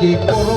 কি করো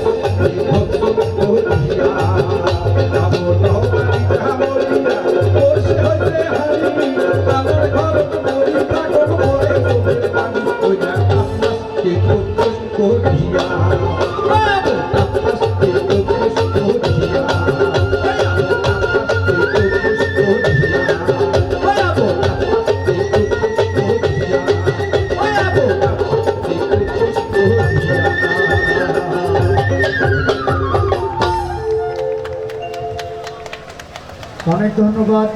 অনেক ধন্যবাদ।